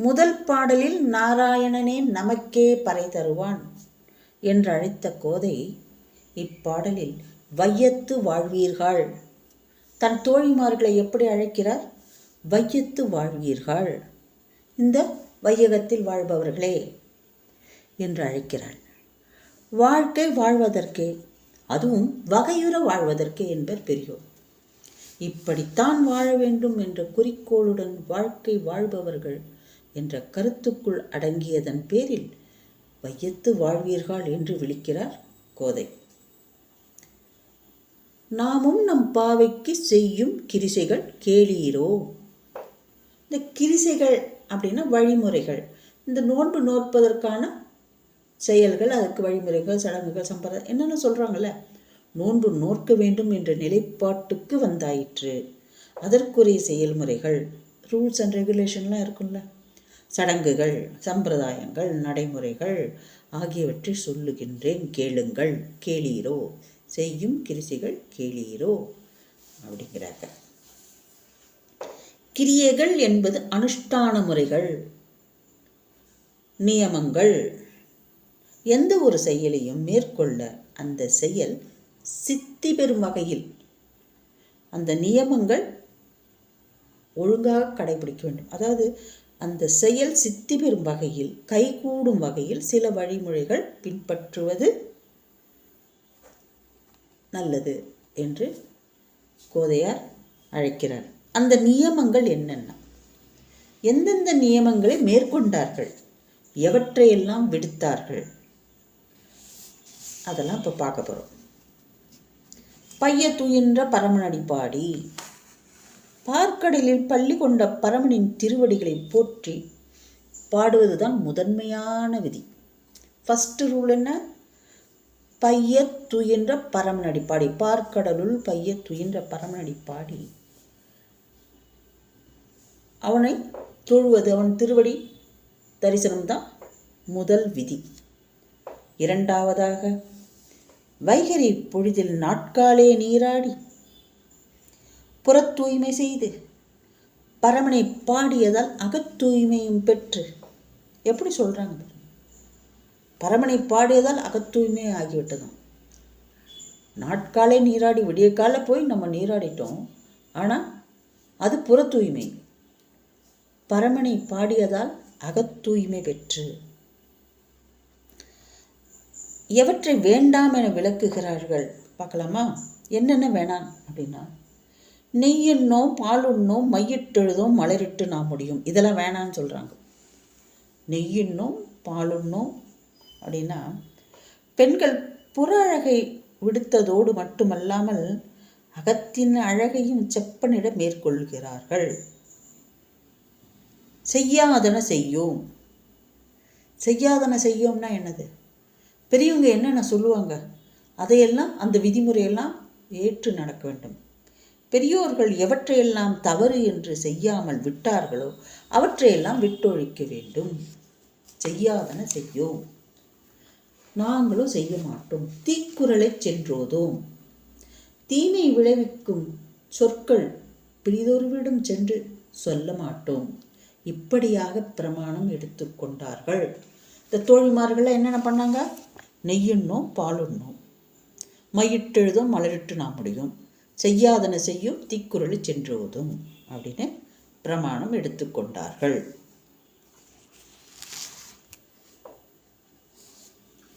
முதல் பாடலில் நாராயணனே நமக்கே பறை தருவான் என்றழைத்த கோதை இப்பாடலில் வையத்து வாழ்வீர்கள். தன் தோழிமார்களை எப்படி அழைக்கிறார்? வையத்து வாழ்வீர்கள். இந்த வையகத்தில் வாழ்பவர்களே என்று அழைக்கிறாள் வாழ்க்கை வாழ்வதற்கே அதுவும் வகையுற வாழ்வதற்கே என்பர் பெரியோர். இப்படித்தான் வாழ வேண்டும் என்ற குறிக்கோளுடன் வாழ்க்கை வாழ்பவர்கள் என்ற கருத்துக்குள் அடங்கியதன் பேரில் வையத்து வாழ்வீர்கள் என்று விழிக்கிறார் கோதை. நாமும் நம் பாவைக்கு செய்யும் கிரிசைகள் கேளீரோ. இந்த கிரிசைகள் அப்படின்னா வழிமுறைகள். இந்த நோன்பு நோற்பதற்கான செயல்கள் அதுக்கு வழிமுறைகள் சடங்குகள் சம்பிரதாயம் என்னென்ன சொல்கிறாங்கல்ல நோன்பு நோற்க வேண்டும் என்ற நிலைப்பாட்டுக்கு வந்தாயிற்று. அதற்குரிய செயல்முறைகள் ரூல்ஸ் அண்ட் ரெகுலேஷன்லாம் இருக்கும்ல. சடங்குகள் சம்பிரதாயங்கள் நடைமுறைகள் ஆகியவற்றை சொல்லுகின்றேன். கேளுங்கள் கேளீரோ. செய்யும் கிரிசிகள் கேளீரோ. அப்படிங்கிறாங்க. கிரியைகள் என்பது அனுஷ்டான முறைகள் நியமங்கள். எந்த ஒரு செயலையும் மேற்கொள்ள அந்த செயல் சித்தி பெறும் வகையில் அந்த நியமங்கள் ஒழுங்காக கடைபிடிக்க வேண்டும். அதாவது அந்த செயல் சித்தி பெறும் வகையில் கைகூடும் வகையில் சில வழிமுறைகள் பின்பற்றுவது நல்லது என்று கோதையார் அழைக்கிறார். அந்த நியமங்கள் என்னென்ன? எந்தெந்த நியமங்களை மேற்கொண்டார்கள்? எவற்றையெல்லாம் விடுத்தார்கள்? அதெல்லாம் இப்போ பார்க்க போகிறோம் பைய துயின்ற பரமநடி பாடி பார்க்கடலில் பள்ளி கொண்ட பரமனின் திருவடிகளை போற்றி பாடுவதுதான் முதன்மையான விதி. ஃபஸ்ட்டு ரூல் என்ன? பைய துயின்ற பரமனடி பாடி பார்க்கடலுள் பைய துயின்ற பரமனடி பாடி அவனை தொழுவது அவன் திருவடி தரிசனம்தான் முதல் விதி. இரண்டாவதாக வைகரி பொழுதில் நாட்காலே நீராடி. புறத் தூய்மை செய்து பரமனை பாடியதால் அகத்தூய்மையும் பெற்று. எப்படி சொல்கிறாங்க பரமனை பாடியதால் அகத்தூய்மை ஆகிவிட்டதும். நாட்காலே நீராடி விடிய கால போய் நம்ம நீராடிட்டோம். ஆனால் அது புற தூய்மை. பரமனை பாடியதால் அகத்தூய்மை பெற்று. எவற்றை வேண்டாம் என விளக்குகிறார்கள்? பார்க்கலாமா? என்னென்ன வேணாம் அப்படின்னா நெய்யுண்ணோம் பாலுண்ணோம் மையிட்டெழுதோம் மலரிட்டு நான் முடியும். இதெல்லாம் வேணான்னு சொல்கிறாங்க நெய்யுண்ணோம் பாலுண்ணோம் அப்படின்னா பெண்கள் புற அழகை விடுத்ததோடு மட்டுமல்லாமல் அகத்தின் அழகையும் செப்பனிட மேற்கொள்கிறார்கள். செய்யாதன செய்யும். செய்யாதன செய்யோம்னா என்னது? பெரியவங்க என்னென்ன சொல்லுவாங்க? அதையெல்லாம் அந்த விதிமுறையெல்லாம் ஏற்று நடக்க வேண்டும். பெரியோர்கள் எவற்றையெல்லாம் தவறு என்று செய்யாமல் விட்டார்களோ அவற்றையெல்லாம் விட்டொழிக்க வேண்டும். செய்யாதன செய்யோம். நாங்களும் செய்ய மாட்டோம். தீக்குறளை சென்றோதோம். தீமை விளைவிக்கும் சொற்கள் பிரிதொருவிடம் சென்று சொல்ல மாட்டோம். இப்படியாக பிரமாணம் எடுத்துக்கொண்டார்கள் இந்த தோழிமார்கள் என்னென்ன பண்ணாங்க? நெய்யுண்ணோம் பாலுண்ணோம். மையிட்டெழுதும் மலரிட்டு நாம் முடியும். செய்யாதன செய்யும் தீக்குறளை சென்றுவதும் அப்படின்னு பிரமாணம் எடுத்துக்கொண்டார்கள்.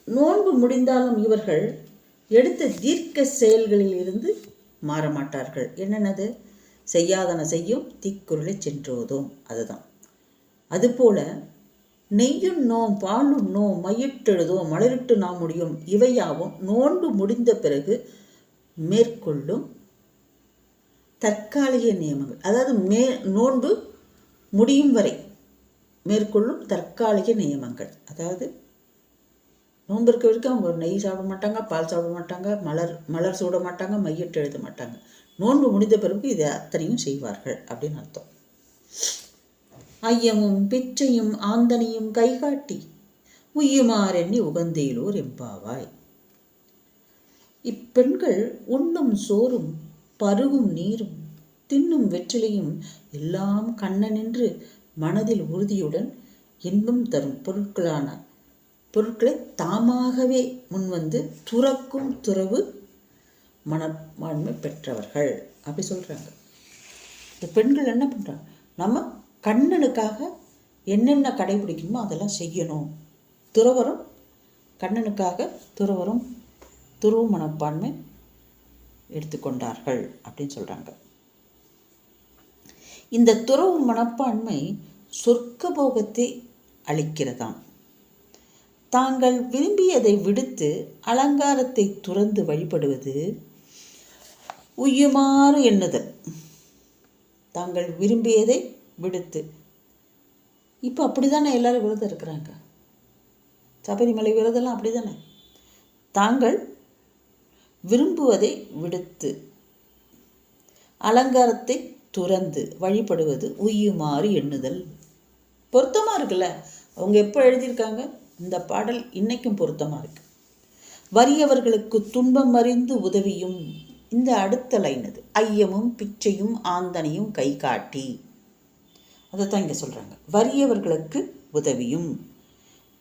நோன்பு முடிந்தாலும் இவர்கள் எடுத்த தீர்க்க செயல்களில் இருந்து மாற மாட்டார்கள் என்னென்னது? செய்யாதன செய்யும் தீக்குறளை சென்றோதும். அதுதான். அதுபோல நெய்யும் நோம் பாலும் நோ மையிட்டெழுதோ மலரிட்டு நாம் முடியும் இவையாவும் நோன்பு முடிந்த பிறகு மேற்கொள்ளும் தற்காலிக நியமங்கள். அதாவது மே நோன்பு முடியும் வரை மேற்கொள்ளும் தற்காலிக நியமங்கள். அதாவது நோன்பு இருக்க வரைக்கும் அவங்க நெய் சாப்பிட மாட்டாங்க பால் சாப்பிட மாட்டாங்க மலர் மலர் சூட மாட்டாங்க மையிட்டு எழுத மாட்டாங்க. நோன்பு முடிந்த பிறகு இதை அத்தனையும் செய்வார்கள் அப்படின்னு அர்த்தம். ஐயமும் பிச்சையும் ஆந்தனையும் கைகாட்டி உய்யுமாறெண்ணி உகந்தேலோர் எம்பாவாய். இப்பெண்கள் உண்ணும் சோறும் பருகும் நீரும் தின்னும் வெற்றிலையும் எல்லாம் கண்ணனின்று மனதில் உறுதியுடன் இன்பம் தரும் பொருட்களான பொருட்களை தாமாகவே முன்வந்து துறக்கும் துறவு மனப்பான்மை பெற்றவர்கள். அப்படி சொல்கிறாங்க இந்த பெண்கள் என்ன பண்ணுறாங்க நம்ம கண்ணனுக்காக என்னென்ன கடைபிடிக்கணுமோ அதெல்லாம் செய்யணும். துறவரம் கண்ணனுக்காக துறவரம் துறவு மனப்பான்மை எடுத்துக்கொண்டார்கள் அப்படின்னு சொல்கிறாங்க இந்த துறவு மனப்பான்மை சொர்க்க போகத்தை அளிக்கிறதாம். தாங்கள் விரும்பியதை விடுத்து அலங்காரத்தை துறந்து வழிபடுவது உய்யுமாறு எண்ணுதல். தாங்கள் விரும்பியதை விடுத்து. இப்போ அப்படி தானே எல்லாரும் விரதம் இருக்கிறாங்க. சபரிமலை விரதெல்லாம் அப்படி தானே தாங்கள் விரும்புவதை விடுத்து. அலங்காரத்தை துறந்து வழிபடுவது உய்யுமாறு எண்ணுதல். பொருத்தமாக இருக்குல்ல? அவங்க எப்போ எழுதியிருக்காங்க? இந்த பாடல் இன்னைக்கும் பொருத்தமாக இருக்கு. வறியவர்களுக்கு துன்பம் அறிந்து உதவியும் இந்த அடுத்த லைன் அது ஐயமும் பிச்சையும் ஆந்தனையும் கை காட்டி. அதை தான் இங்கே சொல்கிறாங்க வறியவர்களுக்கு உதவியும்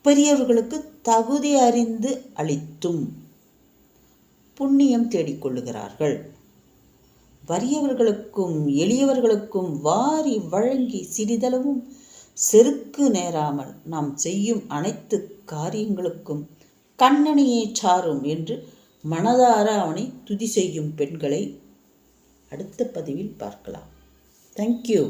பெரியவர்களுக்கு தகுதி அறிந்து அளித்தும். புண்ணியம் தேடிக்கொள்ளுகிறார்கள். வறியவர்களுக்கும் எளியவர்களுக்கும் வாரி வழங்கி சிறிதளவும் செருக்கு நேராமல் நாம் செய்யும் அனைத்து காரியங்களுக்கும் கண்ணனையே சாரும் என்று மனதார அவனை துதி செய்யும் பெண்களை அடுத்த பதிவில் பார்க்கலாம். தேங்க்யூ